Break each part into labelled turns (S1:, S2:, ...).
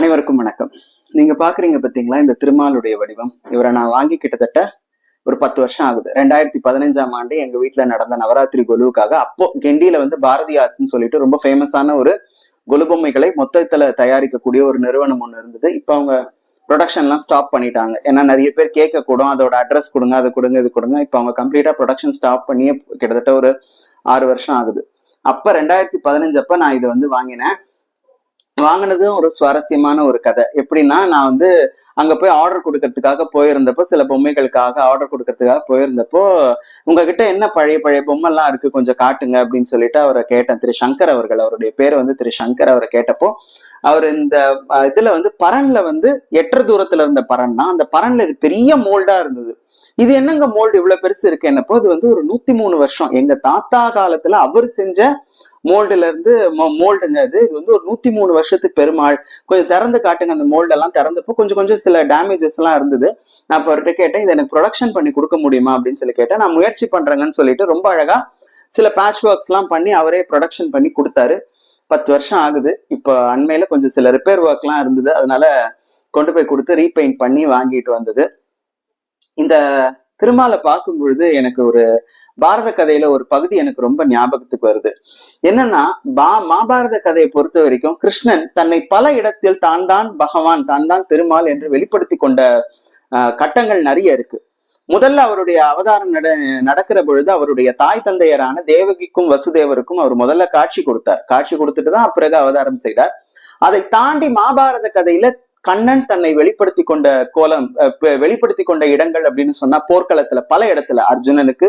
S1: அனைவருக்கும் வணக்கம். நீங்க பாக்குறீங்க பாத்தீங்களா இந்த திருமாலுடைய வடிவம். இவரை நான் வாங்கி கிட்டத்தட்ட ஒரு பத்து வருஷம் ஆகுது. ரெண்டாயிரத்தி பதினஞ்சாம் ஆண்டு எங்க வீட்டுல நடந்த நவராத்திரி கொலுவுக்காக அப்போ கெண்டியில வந்து பாரதி ஆர்ட்ஸ்னு சொல்லிட்டு ரொம்ப ஃபேமஸான ஒரு கொலு பொம்மைகளை மொத்தத்துல தயாரிக்கக்கூடிய ஒரு நிறுவனம் ஒண்ணு இருந்தது. இப்போ அவங்க ப்ரொடக்ஷன்லாம் ஸ்டாப் பண்ணிட்டாங்க. ஏன்னா நிறைய பேர் கேட்க கூடும் அதோட அட்ரஸ் கொடுங்க அதை கொடுங்க இது கொடுங்க. இப்போ அவங்க கம்ப்ளீட்டா ப்ரொடக்ஷன் ஸ்டாப் பண்ணியே கிட்டத்தட்ட ஒரு ஆறு வருஷம் ஆகுது. அப்ப ரெண்டாயிரத்தி பதினஞ்சப்ப நான் இதை வந்து வாங்கினேன். வாங்கினதும் ஒரு சுவாரஸ்யமான ஒரு கதை. எப்படின்னா நான் வந்து அங்க போய் ஆர்டர் கொடுக்கறதுக்காக போயிருந்தப்போ சில பொம்மைகளுக்காக ஆர்டர் கொடுக்கறதுக்காக போயிருந்தப்போ உங்ககிட்ட என்ன பழைய பழைய பொம்மைலாம் இருக்கு கொஞ்சம் காட்டுங்க அப்படின்னு சொல்லிட்டு அவரை கேட்டேன். திரு சங்கர் அவர்கள் அவருடைய பேர் வந்து திரு சங்கர் அவரை கேட்டப்போ அவர் இந்த இதுல வந்து பரன்ல வந்து எட்ட தூரத்துல இருந்த பரன்னா அந்த பரன்ல இது பெரிய மோல்டா இருந்தது. இது என்னங்க மோல்டு? இவ்வளவு பெருசு இருக்கு? என்னப்போ இது வந்து ஒரு நூத்தி மூணு வருஷம். எங்க தாத்தா காலத்துல அவர் செஞ்ச மோல்டுல இருந்து மோல்டுங்க இது இது வந்து ஒரு நூத்தி மூணு வருஷத்துக்கு பெருமாள். கொஞ்சம் திறந்து காட்டுங்க அந்த மோல்டு எல்லாம் திறந்தப்போ கொஞ்சம் கொஞ்சம் சில டேமேஜஸ் எல்லாம் இருந்தது. நான் இப்போ அவர்கிட்ட கேட்டேன் இதை எனக்கு ப்ரொடக்ஷன் பண்ணி கொடுக்க முடியுமா? அப்படின்னு சொல்லி கேட்டேன். நான் முயற்சி பண்றேங்கன்னு சொல்லிட்டு ரொம்ப அழகா சில பேட்ச் ஒர்க்ஸ் எல்லாம் பண்ணி அவரே ப்ரொடக்ஷன் பண்ணி கொடுத்தாரு. பத்து வருஷம் ஆகுது. இப்போ அண்மையில கொஞ்சம் சில ரிப்பேர் ஒர்க்லாம் இருந்தது. அதனால கொண்டு போய் கொடுத்து ரீபெயிண்ட் பண்ணி வாங்கிட்டு வந்தது. இந்த திருமாலை பார்க்கும் பொழுது எனக்கு ஒரு பாரத கதையில ஒரு பகுதி எனக்கு ரொம்ப ஞாபகத்துக்கு வருது. என்னன்னா பா மாபாரத கதையை பொறுத்த வரைக்கும் கிருஷ்ணன் தன்னை பல இடத்தில் தான் தான் பகவான் தான் தான் திருமால் என்று வெளிப்படுத்தி கொண்ட கட்டங்கள் நிறைய இருக்கு. முதல்ல அவருடைய அவதாரம் நட நடக்கிற பொழுது அவருடைய தாய் தந்தையரான தேவகிக்கும் வசுதேவருக்கும் அவர் முதல்ல காட்சி கொடுத்தார். காட்சி கொடுத்துட்டு தான் பிறகு அவதாரம் செய்தார். அதை தாண்டி மாபாரத கதையில கண்ணன் தன்னை வெளிப்படுத்தி கொண்ட கோலம் வெளிப்படுத்தி கொண்ட இடங்கள் அப்படின்னு சொன்னா போர்க்களத்துல பல இடத்துல அர்ஜுனனுக்கு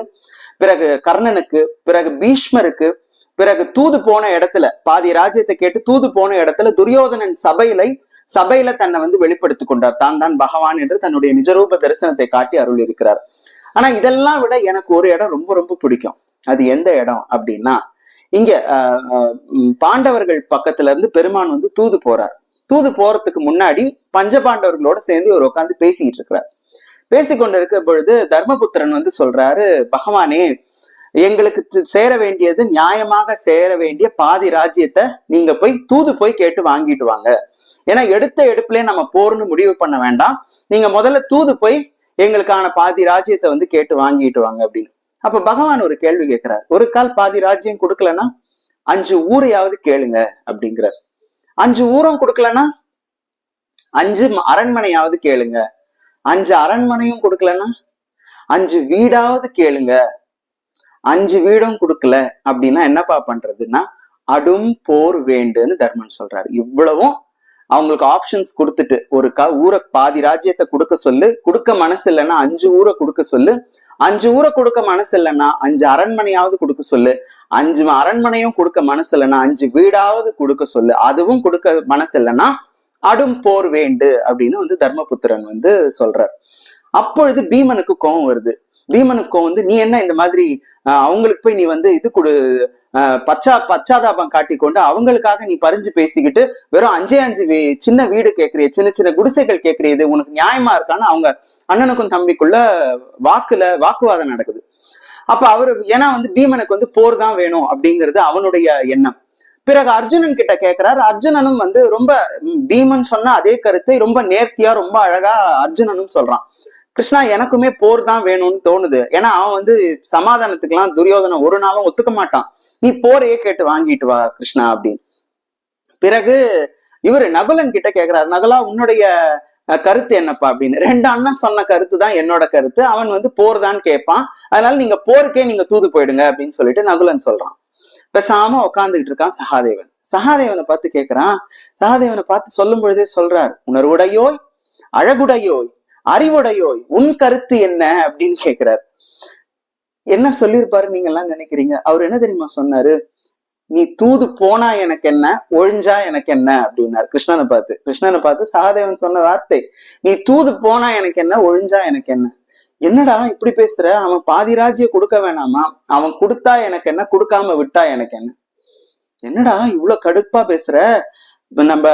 S1: பிறகு கர்ணனுக்கு பிறகு பீஷ்மருக்கு பிறகு தூது போன இடத்துல பாதி ராஜ்யத்தை கேட்டு தூது போன இடத்துல துரியோதனன் சபையில சபையில தன்னை வந்து வெளிப்படுத்தி கொண்டார். தான் தான் பகவான் என்று தன்னுடைய நிஜரூப தரிசனத்தை காட்டி அருள் இருக்கிறார் ஆனா இதெல்லாம் விட எனக்கு ஒரு இடம் ரொம்ப ரொம்ப பிடிக்கும். அது எந்த இடம் அப்படின்னா இங்க ஆஹ், பாண்டவர்கள் பக்கத்துல இருந்து பெருமான் வந்து தூது போறார். தூது போறதுக்கு முன்னாடி பஞ்சபாண்டவர்களோட சேர்ந்து இவர் உட்காந்து பேசிக்கிட்டு இருக்கிறார். பேசிக்கொண்டு பொழுது தர்மபுத்திரன் வந்து சொல்றாரு பகவானே எங்களுக்கு சேர வேண்டியது நியாயமாக சேர வேண்டிய பாதி ராஜ்யத்தை நீங்க போய் தூது போய் கேட்டு வாங்கிட்டு வாங்க. ஏன்னா எடுத்த எடுப்புலயே நம்ம போர்னு முடிவு பண்ண வேண்டாம். நீங்க முதல்ல தூது போய் எங்களுக்கான பாதி ராஜ்யத்தை வந்து கேட்டு வாங்கிட்டு வாங்க அப்படின்னு. அப்ப பகவான் ஒரு கேள்வி கேட்கிறார். ஒரு கால் பாதி ராஜ்யம் கொடுக்கலன்னா அஞ்சு ஊரையாவது கேளுங்க அப்படிங்கிறார். அஞ்சு ஊரம் கொடுக்கலன்னா அஞ்சு அரண்மனையாவது கேளுங்க. அஞ்சு அரண்மனையும் கொடுக்கலன்னா அஞ்சு வீடாவது கேளுங்க. அஞ்சு வீடும் கொடுக்கல அப்படின்னா என்னப்பா பண்றதுன்னா அடும் போர் வேண்டுன்னு தர்மன் சொல்றாரு. இவ்வளவும் அவங்களுக்கு ஆப்ஷன்ஸ் கொடுத்துட்டு ஒரு க ஊரை பாதி ராஜ்யத்தை கொடுக்க சொல்லு கொடுக்க மனசு இல்லைன்னா அஞ்சு ஊரை கொடுக்க சொல்லு அஞ்சு ஊரை கொடுக்க மனசு இல்லைன்னா அஞ்சு அரண்மனையாவது கொடுக்க சொல்லு அஞ்சு அரண்மனையும் கொடுக்க மனசு இல்லைன்னா அஞ்சு வீடாவது கொடுக்க சொல்லு. அதுவும் கொடுக்க மனசு இல்லைன்னா அடும் போர் வேண்டு அப்படின்னு வந்து தர்மபுத்திரன் வந்து சொல்றார். அப்பொழுது பீமனுக்கு கோபம் வருது. பீமனுக்கு கோவம் வந்து நீ என்ன இந்த மாதிரி அவங்களுக்கு போய் நீ வந்து இது கொடு பச்சா பச்சாதாபம் காட்டிக்கொண்டு அவங்களுக்காக நீ பறிஞ்சு பேசிக்கிட்டு வெறும் அஞ்சே அஞ்சு வீ- சின்ன வீடு கேட்கறிய சின்ன சின்ன குடிசைகள் கேட்கறியது உனக்கு நியாயமா இருக்கான்னு அவங்க அண்ணனுக்கும் தம்பிக்குள்ள வாக்குல வாக்குவாதம் நடக்குது. அப்ப அவரு ஏன்னா வந்து பீமனுக்கு வந்து போர் தான் வேணும் அப்படிங்கிறது அவனுடைய எண்ணம். பிறகு அர்ஜுனன் கிட்ட கேட்கிறாரு அர்ஜுனனும் வந்து ரொம்ப பீமன் சொன்ன அதே கருத்தை ரொம்ப நேர்த்தியா ரொம்ப அழகா அர்ஜுனனும் சொல்றான். கிருஷ்ணா எனக்குமே போர் தான் வேணும்னு தோணுது. ஏன்னா அவன் வந்து சமாதானத்துக்கெல்லாம் துரியோதனை ஒரு நாளும் ஒத்துக்க மாட்டான். நீ போரையே கேட்டு வாங்கிட்டு வா கிருஷ்ணா அப்படின்னு. பிறகு இவரு நகுலன் கிட்ட கேக்குறாரு. நகுலா உன்னுடைய கருத்து என்னப்பா அப்படின்னு. ரெண்டு அண்ணன் சொன்ன கருத்து தான் என்னோட கருத்து. அவன் வந்து போர் தான் கேட்பான் அதனால நீங்க போருக்கே நீங்க தூது போயிடுங்க அப்படின்னு சொல்லிட்டு நகுலன் சொல்றான். பேசாம உட்காந்துக்கிட்டு இருக்கான் சகாதேவன். சகாதேவனை பார்த்து கேட்கிறான் சகாதேவனை பார்த்து சொல்லும் பொழுதே சொல்றார் உணர்வுடையோய் அழகுடையோய் அறிவுடையோய் உன் கருத்து என்ன? அப்படின்னு கேட்கிறார் என்ன சொல்லியிருப்பாரு நீங்க எல்லாம் நினைக்கிறீங்க? அவர் என்ன தெரியுமா சொன்னாரு? நீ தூது போனா எனக்கு என்ன? ஒழிஞ்சா எனக்கு என்ன? அப்படின்னாரு. கிருஷ்ணனை பார்த்து. கிருஷ்ணனை பார்த்து சகாதேவன் சொன்ன வார்த்தை. நீ தூது போனா எனக்கு என்ன? ஒழிஞ்சா எனக்கு என்ன? என்னடா இப்படி பேசுற? அவன் பாதி ராஜ்ய கொடுக்க வேணாமா? அவன் கொடுத்தா எனக்கு என்ன? கொடுக்காம விட்டா எனக்கு என்ன? என்னடா இவ்வளவு கடுப்பா பேசுற? நம்ம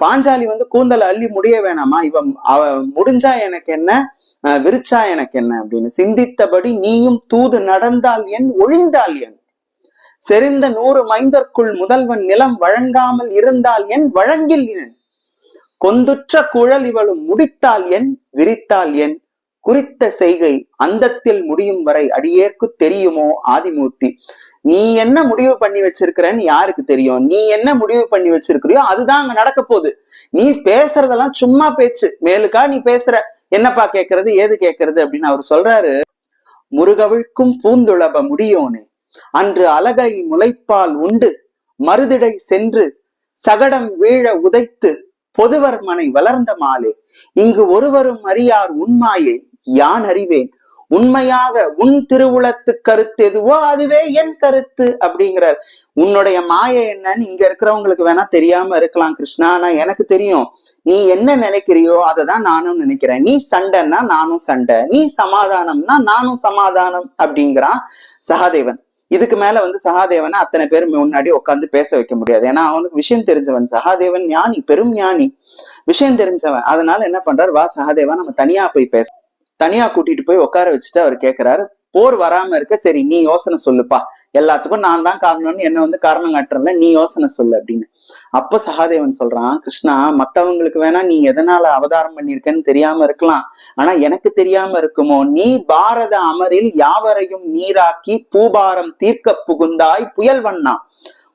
S1: பாஞ்சாலி வந்து கூந்தல் அள்ளி முடிய வேணாமா? இவன் அவ முடிஞ்சா எனக்கு என்ன? அஹ், விரிச்சா எனக்கு என்ன? அப்படின்னு. சிந்தித்தபடி நீயும் தூது நடந்தால் என் ஒழிந்தால் என். செறிந்த நூறு மைந்தற்குள் முதல்வன் நிலம் வழங்காமல் இருந்தால் என் வழங்கில் என் கொந்துற்ற குழல் இவளும் முடித்தால் என் விரித்தால் என். குறித்த செய்கை அந்தத்தில் முடியும் வரை அடியேற்கு தெரியுமோ ஆதிமூர்த்தி? நீ என்ன முடிவு பண்ணி வச்சிருக்கிறன்னு யாருக்கு தெரியும்? நீ என்ன முடிவு பண்ணி வச்சிருக்கிறியோ அதுதான் அங்க நடக்க போகுது. நீ பேசுறதெல்லாம் சும்மா பேச்சு. மேலுக்கா நீ பேசுற. என்னப்பா கேக்குறது? ஏது கேக்குறது? அப்படின்னு அவர் சொல்றாரு. முருகவிழ்க்கும் பூந்துளப முடியோனே. அன்று அலகை முளைப்பால் உண்டு. மருதிடை சென்று சகடம் வீழ உதைத்து பொதுவர் மனை வளர்ந்த மாலே. இங்கு ஒருவரும் அறியார் உண்மாயை யான் அறிவேன்? உண்மையாக உன் திருவுளத்து கருத்து எதுவோ அதுவே என் கருத்து அப்படிங்கிறார். உன்னுடைய மாயை என்னன்னு இங்க இருக்கிறவங்களுக்கு வேணா தெரியாம இருக்கலாம் கிருஷ்ணா ஆனா எனக்கு தெரியும். நீ என்ன நினைக்கிறியோ அதை தான் நானும் நினைக்கிறேன். நீ சண்டைன்னா நானும் சண்டை. நீ சமாதானம்னா நானும் சமாதானம் அப்படிங்கிறான் சகாதேவன். இதுக்கு மேல வந்து சகாதேவனை அத்தனை பேர் முன்னாடி உட்காந்து பேச வைக்க முடியாது. ஏன்னா அவனுக்கு விஷயம் தெரிஞ்சவன். சகாதேவன் ஞானி பெரும் ஞானி. விஷயம் தெரிஞ்சவன். அதனால என்ன பண்றாரு? வா சகாதேவா நம்ம தனியா போய் பேச தனியா கூட்டிட்டு போய் உட்கார வச்சுட்டு அவர் கேக்குறாரு. போர் வராம இருக்க சரி நீ யோசனை சொல்லுப்பா. எல்லாத்துக்கும் நான் தான் காரணம்னு என்ன வந்து காரணம் காட்டுறல நீ யோசனை சொல்லு அப்படின்னு. அப்ப சகாதேவன் சொல்றான் கிருஷ்ணா மத்தவங்களுக்கு வேணா நீ எதனால அவதாரம் பண்ணிருக்கன்னு தெரியாம இருக்கலாம். ஆனா எனக்கு தெரியாம இருக்குமோ? நீ பாரத அமரில் யாவரையும் நீராக்கி பூபாரம் தீர்க்க புகுந்தாய் புயல் வண்ணா.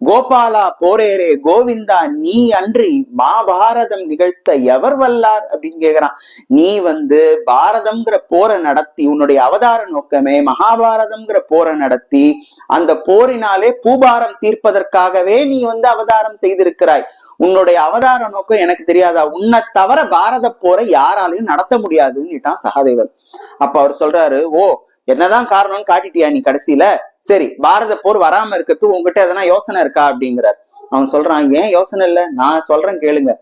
S1: கோபாலா போரேரே கோவிந்தா நீ அன்றி மாபாரதம் நிகழ்த்த எவர் வல்லார்? அப்படின்னு கேக்குறான். நீ வந்து பாரதம்ங்கிற போரை நடத்தி உன்னுடைய அவதார நோக்கமே மகாபாரதம்ங்கிற போரை நடத்தி அந்த போரினாலே பூபாரம் தீர்ப்பதற்காகவே நீ வந்து அவதாரம் செய்திருக்கிறாய். உன்னுடைய அவதார நோக்கம் எனக்கு தெரியாதா? உன்னை தவிர பாரத போரை யாராலையும் நடத்த முடியாதுன்னுட்டான் சகாதேவன். அப்ப அவர் சொல்றாரு ஓ என்னதான் காரணம்னு காட்டிட்டியா நீ கடைசியில? சரி பாரத போர் வராம இருக்கிறது உங்ககிட்ட எதனா யோசனை இருக்கா அப்படிங்கிறார். அவன் சொல்றான் ஏன் யோசனை இல்ல? நான் சொல்றேன் கேளுங்க.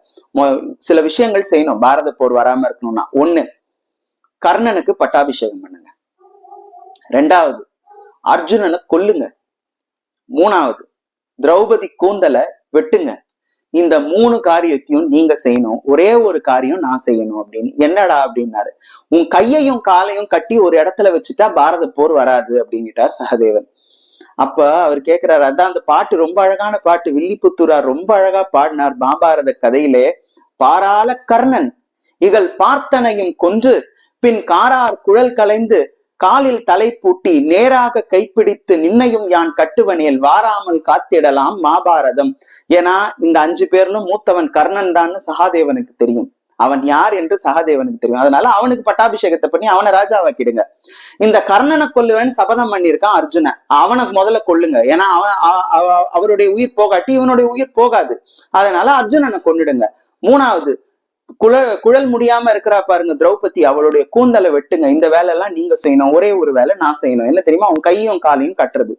S1: சில விஷயங்கள் செய்யணும். பாரத போர் வராம இருக்கணும்னா. ஒண்ணு கர்ணனுக்கு பட்டாபிஷேகம் பண்ணுங்க. ரெண்டாவது அர்ஜுனனை கொல்லுங்க. மூணாவது திரௌபதி கூந்தலை வெட்டுங்க. இந்த மூணு காரியத்தையும் நீங்க செய்யணும். ஒரே ஒரு காரியம் நான் செய்யணும் அப்படின்னு. என்னடா அப்படின்னாரு. உன் கையையும் காலையும் கட்டி ஒரு இடத்துல வச்சுட்டா பாரத போர் வராது அப்படின்னுட்டார் சகதேவன். அப்ப அவர் கேக்குறாரு அதான் அந்த பாட்டு ரொம்ப அழகான பாட்டு. வில்லிபுத்தூரார் ரொம்ப அழகா பாடினார் மாபாரத கதையிலே. பாராள கர்ணன் இகல் பார்த்தனையும் கொன்று பின் காரார் குழல் கலைந்து காலில் தலை பூட்டி நேராக கைப்பிடித்து நின்னையும் யான் கட்டுவனேல் வாராமல் காத்திடலாம் மாபாரதம். ஏன்னா இந்த அஞ்சு பேர்லும் மூத்தவன் கர்ணன் தான் சகாதேவனுக்கு தெரியும். அவன் யார் என்று சகாதேவனுக்கு தெரியும். அதனால அவனுக்கு பட்டாபிஷேகத்தை பண்ணி அவனை ராஜாவாக்கிடுங்க. இந்த கர்ணனை கொல்லுவேன்னு சபதம் பண்ணியிருக்கான் அர்ஜுனன். அவனுக்கு முதல்ல கொல்லுங்க. ஏன்னா அவன் அவ- அவ- அவருடைய உயிர் போகாட்டி இவனுடைய உயிர் போகாது. அதனால அர்ஜுனனை கொன்னுடுங்க. மூணாவது குழல் குழல் முடியாம இருக்கிறா பாருங்க திரௌபதி அவளுடைய கூந்தலை வெட்டுங்க. இந்த வேலை எல்லாம் நீங்க செய்யணும். ஒரே ஒரு வேலை நான் செய்யணும். என்ன தெரியுமா? அவன் கையும் காலையும் கட்டுறது.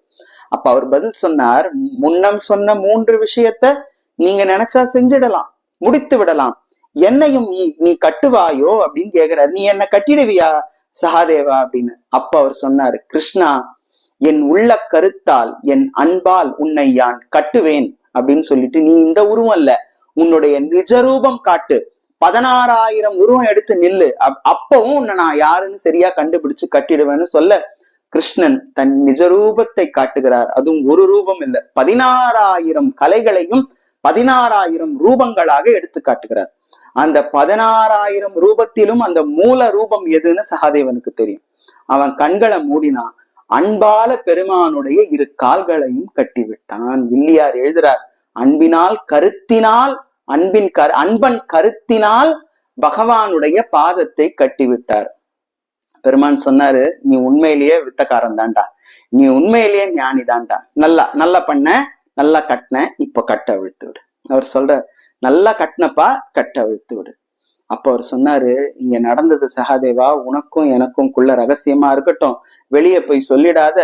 S1: அப்ப அவர் பதில் சொன்னார் முன்னம் சொன்ன மூன்று விஷயத்த நீங்க நினைச்சா செஞ்சிடலாம். முடித்து விடலாம். என்னையும் நீ நீ கட்டுவாயோ அப்படின்னு கேக்குறாரு. நீ என்ன கட்டிடுவியா சகாதேவா அப்படின்னு. அப்ப அவர் சொன்னாரு கிருஷ்ணா என் உள்ள கருத்தால் என் அன்பால் உன்னை யான் கட்டுவேன் அப்படின்னு சொல்லிட்டு நீ இந்த உருவம் இல்ல உன்னுடைய நிஜ ரூபம் காட்டு. பதினாறாயிரம் உருவம் எடுத்து நில்லு. அப்பவும் உன்னை நான் யாருன்னு சரியா கண்டுபிடிச்சு கட்டிடுவேன்னு சொல்ல கிருஷ்ணன் தன் நிஜ ரூபத்தை காட்டுகிறார். அதுவும் ஒரு ரூபம் இல்லை. பதினாறாயிரம் கலைகளையும் பதினாறாயிரம் ரூபங்களாக எடுத்து காட்டுகிறார். அந்த பதினாறாயிரம் ரூபத்திலும் அந்த மூல ரூபம் எதுன்னு சகாதேவனுக்கு தெரியும். அவன் கண்களை மூடினான் அன்பால பெருமானுடைய இரு கால்களையும் கட்டிவிட்டான். வில்லியார் எழுதுறார் அன்பினால் கருத்தினால் அன்பின் கரு அன்பன் கருத்தினால் பகவானுடைய பாதத்தை கட்டிவிட்டார். பெருமான் சொன்னாரு நீ உண்மையிலேயே வித்தக்காரன் தான்டா நீ உண்மையிலேயே ஞானி தான்டா நல்லா நல்லா பண்ண நல்லா கட்டின இப்ப கட்ட அழுத்து விடு அவர் சொல்ற நல்லா கட்டினப்பா கட்ட அழுத்து விடு அப்ப அவர் சொன்னாரு இங்க நடந்தது சகாதேவா உனக்கும் எனக்கும் குள்ள ரகசியமா இருக்கட்டும். வெளியே போய் சொல்லிடாத.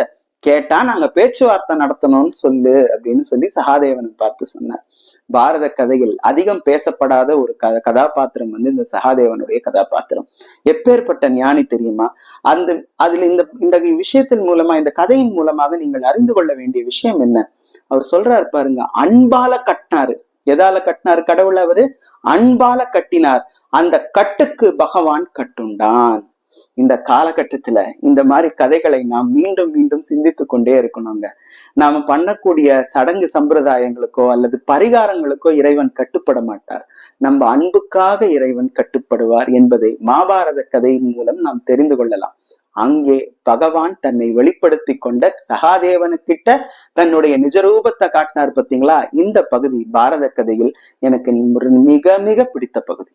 S1: கேட்டா நாங்க பேச்சுவார்த்தை நடத்தணும்னு சொல்லு அப்படின்னு சொல்லி சகாதேவனை பார்த்து சொன்னார். பாரத கதையில் அதிகம் பேசப்படாத ஒரு க கதாபாத்திரம் வந்து இந்த சகாதேவனுடைய கதாபாத்திரம். எப்பேற்பட்ட ஞானி தெரியுமா? அந்த அதுல இந்த இந்த விஷயத்தின் மூலமா இந்த கதையின் மூலமாக நீங்கள் அறிந்து கொள்ள வேண்டிய விஷயம் என்ன? அவர் சொல்றாரு பாருங்க அன்பால கட்டினாரு. எதால கட்டினாரு கடவுள் அவரு? அன்பால கட்டினார். அந்த கட்டுக்கு பகவான் கட்டுண்டான். இந்த காலகட்டத்துல இந்த மாதிரி கதைகளை நாம் மீண்டும் மீண்டும் சிந்தித்து கொண்டே இருக்கணுங்க. நாம பண்ணக்கூடிய சடங்கு சம்பிரதாயங்களுக்கோ அல்லது பரிகாரங்களுக்கோ இறைவன் கட்டுப்பட மாட்டார். நம்ம அன்புக்காக இறைவன் கட்டுப்படுவார் என்பதை மாபாரத கதையின் மூலம் நாம் தெரிந்து கொள்ளலாம். அங்கே பகவான் தன்னை வெளிப்படுத்தி கொண்ட சகாதேவனுக்கிட்ட தன்னுடைய நிஜரூபத்தை காட்டினார் பார்த்தீங்களா இந்த பகுதி பாரத கதையில் எனக்கு மிக மிக பிடித்த பகுதி.